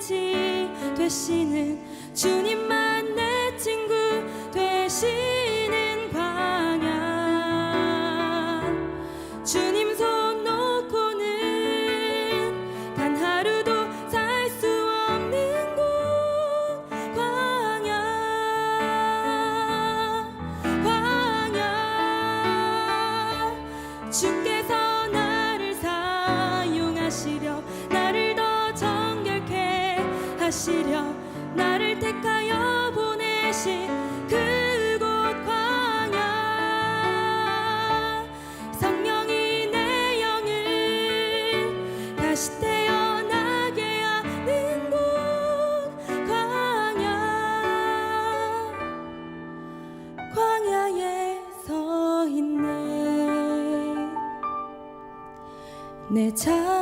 빛이 되시는 주님만 내 하시려 나를 택하여 보내신 그곳 광야. 성령이 내 영을 다시 태어나게 하는 곳 광야. 광야에 서 있네. 내 차가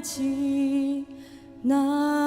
광야를 지나